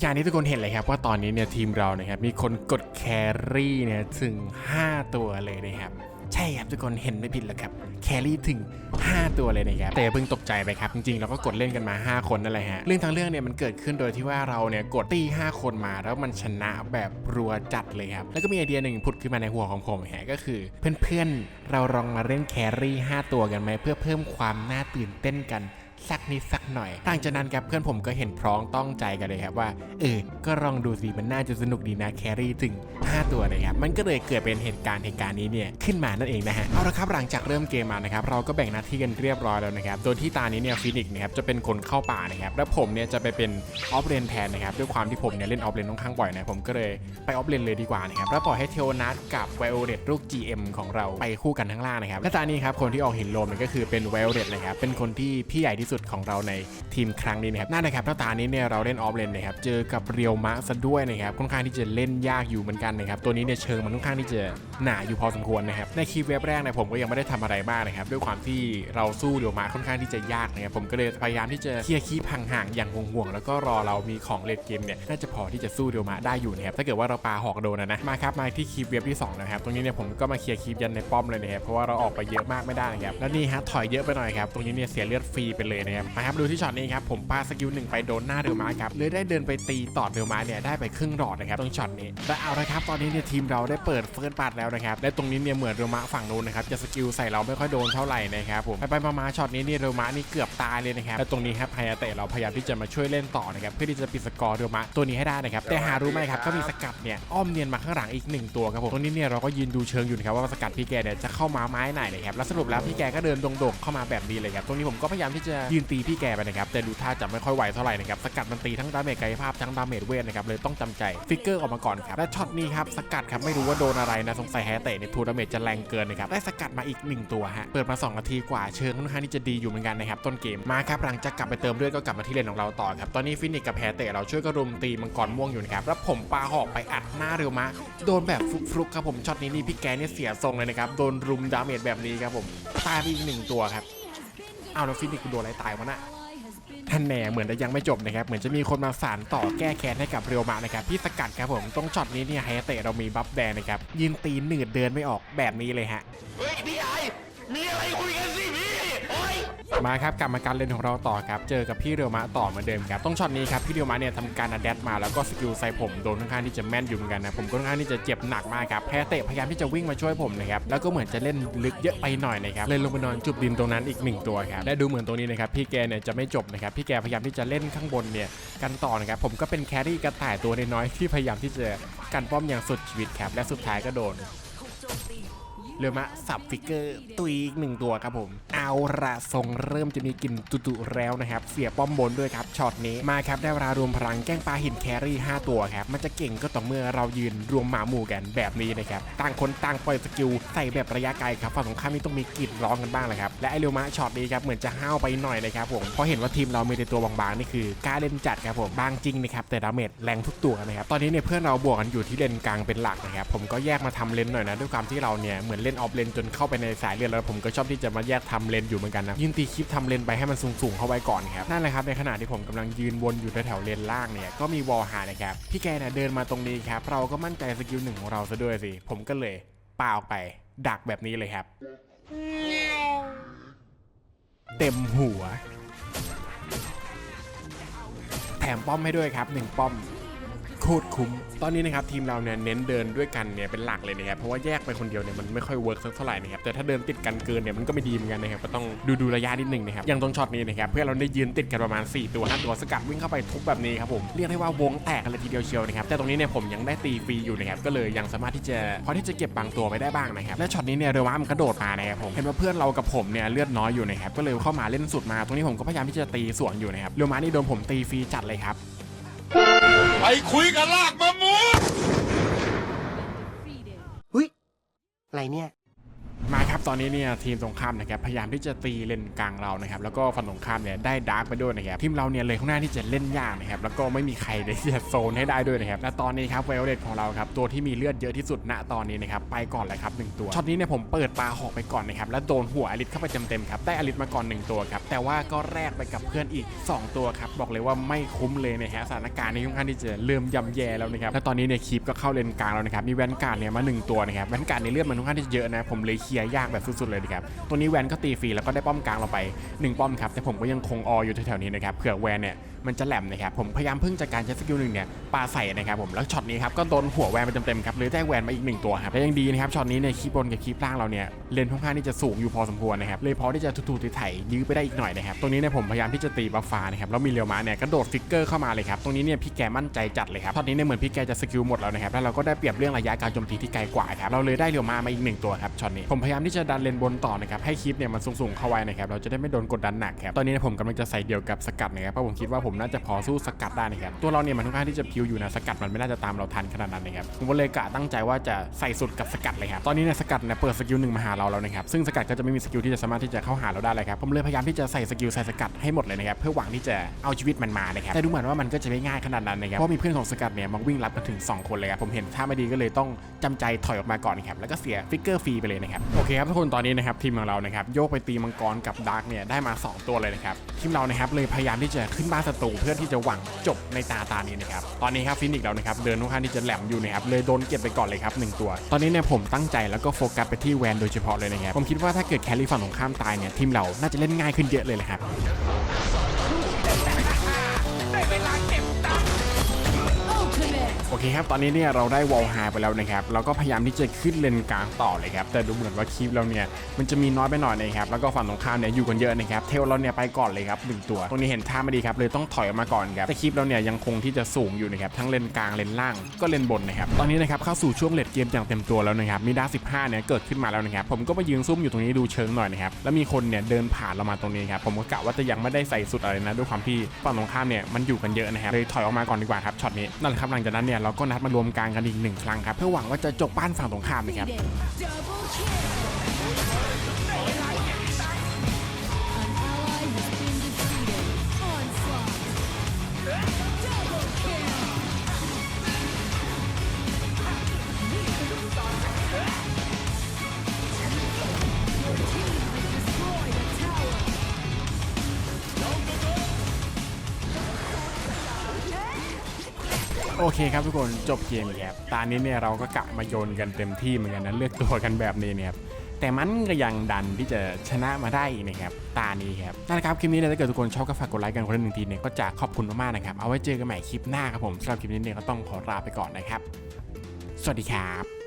อย่างที่ทุกคนเห็นเลยครับว่าตอนนี้เนี่ยทีมเรานะครับมีคนกดแครี่เนี่ยถึง 5 ตัวเลยนะครับใช่ครับทุกคนเห็นไม่ผิดแล้วครับแครี่ถึง 5 ตัวเลยนะครับแต่เพิ่งตกใจไปครับจริงๆเราก็กดเล่นกันมา 5 คนนั่นแหละฮะเรื่องทางเรื่องเนี่ยมันเกิดขึ้นโดยที่ว่าเราเนี่ยกดตี 5 คนมาแล้วมันชนะแบบรัวจัดเลยครับแล้วก็มีไอเดียหนึ่งผุดขึ้นมาในหัวของผมฮะก็คือ เพื่อนๆเราลองมาเล่นแครี่ 5 ตัวกันไหมเพื่อเพิ่มความน่าตื่นเต้นกัน สักนิดสักหน่อยหลังจากนั้นครับเพื่อนผมก็เห็นพร้องต้องใจกันเลยครับว่าเออก็ลองดูสิมันน่าจะสนุกดีนะแครี่ถึง 5 ตัวเลยครับมันก็เลยเกิดเป็นเหตุการณ์เหตุการณ์นี้เนี่ยขึ้นมานั่นเองนะฮะเอาละครับหลังจากเริ่มเกมมานะครับเราก็แบ่งหน้าที่กันเรียบร้อยแล้วนะครับโดยที่ตานี้เนี่ยฟินิกส์นะครับจะเป็นคนเข้าป่านะครับแล้วผมเนี่ยจะไปเป็นออฟเลนแทนนะครับด้วยความที่ผมเนี่ยเล่นออฟเลนค่อนข้างบ่อยนะผมก็เลยไปออฟเลนเลยดีกว่านะครับแล้วปล่อยให้เทโอนัสกับไวโอเลตลูก GM ของเราไปคู่กันทั้างล่างนะครับและตานี้ครับคนที่ออกหินโลมเนี่ยก็คือเป็นไวโอเลตนะครับเป็นคนที่พี่ใหญ่ที่สุดของเราในทีมครั้งนี้นะครับนั่นนะครับแล้วตานี้เนี่ยเราเล่นออฟเลนนะครับเจอกับเรียวมะซะด้วยนะครับค่อนข้างที่จะเล่นยากอยู่เหมือนกันนะครับตัวนี้เนี่ยเชิงมันค่อนข้างที่จะหนาอยู่พอสมควรนะครับในคลิปเว็บแรกเนี่ยผมก็ยังไม่ได้ทำอะไรบ้างนะครับด้วยความที่เราสู้เรียวมะค่อนข้างที่จะยากนะครับผมก็เลยพยายามที่จะเคลียร์คีบห่างๆอย่างห่วงๆแล้วก็รอเรามีของเลดเกมเนี่ยน่าจะพอที่จะสู้เรียวมะได้อยู่นะครับถ้าเกิดว่าเราปาหอกโดนนะนะมาครับมาที่คลิปเว็บที่สองนะครับตรงนี้เนี่ยผมก็มาเคลียร์คลิปยันในป้อมเลยนะครับเพราะว่าเราออกไปเยอะมากไม่ได้นะครับแล้วนี่ฮะถอยเยอะไปหน่อยครับตรงนี้เนี่ยเสียเลือดฟรีไปเลยนะครับมาครับดูที่ช็อตนี้ครับผมปาสกิลหนึ่งไปโดนหน้าเรียวมะครับเลยได้เดินไปตีตอดเรียวมะเนี่ยได้ไปครึ่งหลอดนะครับตรงช็อตนี้และเอาละครับตอนนี้เนี่ยทีมเราได้เปิดเฟิร์สบัตแล้วนะครับและตรงนี้เนี่ยเหมือนเรียวมะฝั่งนู้นนะครับจะสกิลใส่เราไม่ค่อยโดนเท่าไหร่นะครับผมไปไปๆมาๆช็อตนี้เนี่ยเรียวมะนี่เกือบตายเลยนะครับและตรงนี้ครับไฮอาเตะเราพยายามที่จะมาช่วยเล่นต่อนะครับเพื่อที่จะปิดสกอร์เรียวมะตัวนี้ให้ได้นะครับแต่หารู้ไหมครับก็มีสกัดเนี่ยอ้อมเนียนมาข้างหลังอีกหนึ่งตัวครับผมตรงนี้เนี่ยเราก็ยืนดูเชิงอยู่นะครับว่าสกัดพี่แกเนี่ยจะเข้ามาไม้ไหนนะครับแล้วสรุปแล้วพี่แกก็เดินโด่งๆเข้ามาแบบนี้เลยครับตรงนี้ผมก็พยายามที่จะยืนตีพี่แกไปนะครับ แต่ดูท่าจะไม่ค่อยไหวเท่าไหร่นะครับ สกัดมันตีทั้งดาเมจกายภาพทั้งดาเมจเวทนะครับ เลยต้องจำใจฟิกเกอร์ออกมาก่อนครับ และช็อตนี้ครับ สกัดครับ ไม่รู้ว่าโดนอะไรนะ สงสัยแฮเตะเนี่ยทูดาเมจจะแรงเกินนะครับ ได้สกัดมาอีกหนึ่งตัวฮะ เปิดมา2นาทีกว่า เชิงค่อนข้างที่จะดีอยู่เหมือนกันนะครับ ต้นเกม มาครับ หลังจากกลับไปเติมเลือดก็กลับมาที่เลนของเราต่อครับ ตอนนี้ฟินิกกับแฮเตะเราช่วยกระรุมตีมังกรม่วงอยู่นะครับ แล้วผมปาหอกไปอัดหน้าเร็วมาโดนแบบฟลุกๆครับผมช็อตนี้นี่พี่แกเนี่ยเสียทรงเลยนะครับ โดนรุมดาเมจแบบนี้ครับผมตายไปอีกหนึ่งตัวครับ เอาแล้วฟินิกกูโดนอะไรตายวะน่ะท่านแหน่เหมือนจะยังไม่จบนะครับเหมือนจะมีคนมาสานต่อแก้แค้นให้กับเรียวมานะครับพี่สกัดครับผมตรงช็อตนี้เนี่ยไฮเตะเรามีบัฟแดงนะครับยืนตีนหนืดเดินไม่ออกแบบนี้เลยฮะเฮ้ยพี่ไอมีอะไรคุยกันสิพี่ มาครับกลับมาการเล่นของเราต่อครับ เจอกับพี่เรียวมาต่อเหมือนเดิมครับต้องช็อตนี้ครับพี่เรียวมาเนี่ยทำการอะแดดมาแล้วก็สกิลใส่ผมโดนค่อนข้างที่จะแม่นอยู่เหมือนกันนะผมก็ค่อนข้างที่จะเจ็บหนักมากครับแพ้เตะพยายามที่จะวิ่งมาช่วยผมนะครับแล้วก็เหมือนจะเล่นลึกเยอะไปหน่อยนะครับเลยลงไปนอนจุบดินตรงนั้นอีกหนึ่งตัวครับและดูเหมือนตรงนี้นะครับพี่แกเนี่ยจะไม่จบนะครับพี่แกพยายามที่จะเล่นข้างบนเนี่ยกันต่อนะครับผมก็เป็นแครี่กระต่ายตัวน้อยๆที่พยายามที่จะกันป้อมอย่างสุดชีวิตครับและสุดท้ายก็โดน เรือมาสับฟิกเกอร์ตุยอีกหนึ่งตัวครับผม เอาละทรงเริ่มจะมีกลิ่นตุๆแล้วนะครับ เสียป้อมบนด้วยครับช็อตนี้มาครับได้เวลารวมพลังแกล้งปลาหินแครี่ 5 ตัวครับ มันจะเก่งก็ต่อเมื่อเรายืนรวมหมาหมู่กันแบบนี้นะครับต่างคนต่างปล่อยสกิลใส่แบบระยะไกลครับฝั่งตรงข้ามนี่ต้องมีกลิ่นร้องกันบ้างแหละครับและไอเรียวมะช็อตนี้ครับเหมือนจะห้าวไปหน่อยนะครับผมเพราะเห็นว่าทีมเรามีแต่ตัวบางๆนี่คือกล้าเล่นจัดครับผมบางจริงนะครับแต่ดาเมจแรงทุกตัวนะครับตอนนี้เนี่ยเพื่อนเราบวกกันอยู่ที่เลนกลางเป็นหลักนะครับผมก็แยกมาทำเลนหน่อยนะด้วยความที่เราเนี่ยเหมือนเล่นออฟเลนจนเข้าไปในสายเลือดแล้วผมก็ชอบที่จะมาแยกทำเลนอยู่เหมือนกันนะยืนตีคลิปทำเลนไปให้มันสูงๆเข้าไว้ก่อนครับนั่นแหละครับในขณะที่ผมกำลังยืนวนอยู่แถวเลนล่างเนี่ยก็มีวอลหานะครับพี่แกเนี่ยเดินมาตรงนี้ครับเราก็มั่นใจสกิลหนึ่งของเราซะด้วยสิผมก็เลยปาออกไปดักแบบนี้เลยครับ เต็มหัว แถมป้อมให้ด้วยครับหนึ่งป้อม โคตรคุ้ม ตอนนี้นะครับทีมเราเนี่ยเน้นเดินด้วยกันเนี่ยเป็นหลักเลยนะครับเพราะว่าแยกไปคนเดียวเนี่ยมันไม่ค่อยเวิร์กสักเท่าไหร่นะครับแต่ถ้าเดินติดกันเกินเนี่ยมันก็ไม่ดีเหมือนกันนะครับก็ต้องดูดูระยะนิดหนึ่งนะครับอย่างตรงช็อตนี้นะครับเพื่อเราได้ยืนติดกันประมาณ 4 ตัว5ตัวสกัดวิ่งเข้าไปทุบแบบนี้ครับผมเรียกได้ว่าวงแตกกันเลยทีเดียวเชียวนะครับแต่ตรงนี้เนี่ยผมยังได้ตีฟรีอยู่นะครับก็เลยยังสามารถที่จะพอที่จะเก็บบางตัวไปได้บ้างนะครับและช็อตนี้เนี่ยเรือว่ามันกระโดดมานะครับผมเห็นว่าเพื่อนเรากับผมเนี่ยเลือดน้อยอยู่นะครับก็เลยเข้ามาเล่นสุดมาตรงนี้ผมก็พยายามที่จะตีสวนอยู่นะครับเรือมานี่โดนผมตีฟรีจัดเลยครับ ไปคุยกับลากมะม่วง เฮ้ย อะไรเนี่ย ครับตอนนี้เนี่ยทีมตรงข้ามนะครับพยายามที่จะตีเลนกลางเรานะครับแล้วก็ฝั่งตรงข้ามเนี่ยได้ดาร์กไปด้วยนะครับทีมเราเนี่ยเลยข้างหน้าที่จะเล่นยากนะครับแล้วก็ไม่มีใครเลยที่จะโซนให้ได้ด้วยนะครับและตอนนี้ครับไวโอเลตของเราครับตัวที่มีเลือดเยอะที่สุดณตอนนี้นะครับไปก่อนเลยครับหนึ่งตัวช็อตนี้เนี่ยผมเปิดปลาหอกไปก่อนนะครับแล้วโดนหัวอลิสเข้าไปเต็มๆครับได้อลิสมาก่อนหนึ่งตัวครับแต่ว่าก็แลกไปกับเพื่อนอีก 2 ตัวครับบอกเลยว่าไม่คุ้มเลยนะฮะสถานการณ์นี้ค่อนข้างที่จะเริ่มยำแย่แล้วนะครับและตอนนี้เนี่ยคีปก็เข้าเลนกลางแล้วนะครับมีแวนการ์ดเนี่ยมาหนึ่งตัวนะครับแวนการ์ดในเลือดมันค่อนข้างที่จะเยอะนะผมเลยเคลียร์ยากากแบบสุดๆเลยนะครับ ตัวนี้แวนก็ตีฟรีแล้วก็ได้ป้อมกลางเราไปหนึ่งป้อมครับ แต่ผมก็ยังคงออยู่แถวๆนี้นะครับ เผื่อแวนเนี่ยมันจะแหลมนะครับ ผมพยายามพึ่งจากการใช้สกิลหนึ่งเนี่ยปาใส่นะครับผม แล้วช็อตนี้ครับก็โดนหัวแวนไปเต็มๆครับ เลยได้แวนมาอีกหนึ่งตัวครับและยังดีนะครับ ช็อตนี้เนี่ยคีบบนกับคีบล่างเราเนี่ยเลนค่อนข้างที่จะสูงอยู่พอสมควรนะครับ เลยพอที่จะถูๆไถๆยื้อไปได้อีกหน่อยนะครับ ตรงนี้เนี่ยผมพยายามที่จะตีบัฟฟ้านะครับ แล้วมีเรียวมาเนี่ยกระโดดฟิกเกอร์เข้ามาเลยครับ ตรงนี้เนี่ยพี่แกมั่นใจจัดเลยครับช็อตนี้เนี่ยเหมือนพี่แกจะสกิลหมดแล้วนะครับ แล้วเราก็ได้เปรียบเรื่องระยะการโจมตีที่ไกลกว่าครับ เราเลยได้เรียวมามาอีกหนึ่งตัวครับช็อตนี้ ผมพยายามที่จะดันเลนบนต่อนะครับให้คีบเนี่ยมันสูงๆเข้าไว้นะครับเราจะได้ไม่โดนกดดันหนักครับตอนนี้ผมกำลังจะใส่เดียวกับสกัดนะครับเพราะผมคิดว่าผมน่าจะพอสู้สกัดได้นะครับตัวเราเนี่ยมันค่อนข้างที่จะพิวอยู่นะสกัดมันไม่น่าจะตามเราทันขนาดนั้นนะครับผมเลยกะตั้งใจว่าจะใส่สุดกับสกัดเลยครับตอนนี้เนี่ยสกัดเนี่ยเปิดสกิลหนึ่งมาหาเราแล้วนะครับซึ่งสกัดก็จะไม่มีสกิลที่จะสามารถที่จะเข้าหาเราได้เลยครับผมเลยพยายามที่จะใส่สกิลใส่สกัดให้หมดเลยนะครับเพื่อหวังที่จะเอาชีวิตมันมานะครับแต่ดูเหมือนว่ามันก็จะไม่ง่ายขนาดนั้นนะครับเพราะมีเพื่อนของสกัดเนี่ยมาวิ่งรับกันถึง 2 คนเลยครับผมเห็นท่าไม่ดีก็เลยต้องจำใจถอยออกมาก่อนนะครับแล้วก็เสียฟิกเกอร์ฟรีไปเลยนะครับโอเคครับทุกคนตอนนี้นะครับทีมของเรานะครับโยกไปตีมังกรกับดาร์กเนี่ยได้มา 2 ตัวเลยนะครับทีมเรานะครับเลยพยายามที่จะขึ้นบ้านศัตรูเพื่อที่จะหวังจบในตาตานี้นะครับตอนนี้ครับฟินิกส์เรานะครับเดินค่อนข้างที่จะแหลมอยู่นะครับเลยโดนเก็บไปก่อนเลยครับหนึ่งตัว ตอนนี้เนี่ยผมตั้งใจแล้วก็โฟกัสไปที่แวนโดยเฉพาะเลยนะครับผมคิดว่าถ้าเกิดแครี่ฝั่งตรงข้ามตายเนี่ยทีมเราน่าจะเล่นง่ายขึ้นเยอะเลยแหละครับ โอเคครับ ตอนนี้เนี่ยเราได้วอลไฮไปแล้วนะครับ เราก็พยายามที่จะขึ้นเลนกลางต่อเลยครับ แต่ดูเหมือนว่าคลิปเราเนี่ยมันจะมีน้อยไปหน่อยนะครับ แล้วก็ฝั่งตรงข้ามเนี่ยอยู่กันเยอะนะครับ เทลเราเนี่ยไปก่อนเลยครับหนึ่งตัว ตรงนี้เห็นท่าไม่ดีครับเลยต้องถอยออกมาก่อนครับ แต่คลิปเราเนี่ยยังคงที่จะสูงอยู่นะครับ ทั้งเลนกลางเลนล่างก็เลนบนนะครับ ตอนนี้นะครับเข้าสู่ช่วงเลดเกมอย่างเต็มตัวแล้วนะครับ มีดา15เนี่ยเกิดขึ้นมาแล้วนะครับ ผมก็มายืนซุ่มอยู่ตรงนี้ดูเชิงหน่อยนะครับ แล้วมีคนเนี่ยเดินผ่านเรามาตรงนี้ครับ ผมก็กะว่าจะยังไม่ได้ใส่สุดอะไรนะด้วยความที่ฝั่งตรงข้ามเนี่ยมันอยู่กันเยอะนะครับเลยถอยออกมาก่อนดีกว่าครับช็อตนี้นั่นแหละครับลังจากนั้นเนี่ยเราก็นัดมารวมกลางกันอีกหนึ่งครั้งครับเพื่อหวังว่าจะจบบ้านฝั่งตรงข้ามนะครับ โอเคครับทุกคนจบเกมครับตอนนี้เนี่ยเราก็กะมาโยนกันเต็มที่เหมือนกันนะเลือกตัวกันแบบนี้เนี่ยครับแต่มันก็ยังดันที่จะชนะมาได้อีกนะครับตานี้ครับนั่นแหละครับคลิปนี้เนี่ยถ้าเกิดทุกคนชอบก็ฝากกดไลค์กันคนละหนึ่งทีเนี่ยก็จะขอบคุณมากๆนะครับเอาไว้เจอกันใหม่คลิปหน้าครับผมสำหรับคลิปนี้เนี่ยก็ต้องขอลาไปก่อนนะครับ สวัสดีครับ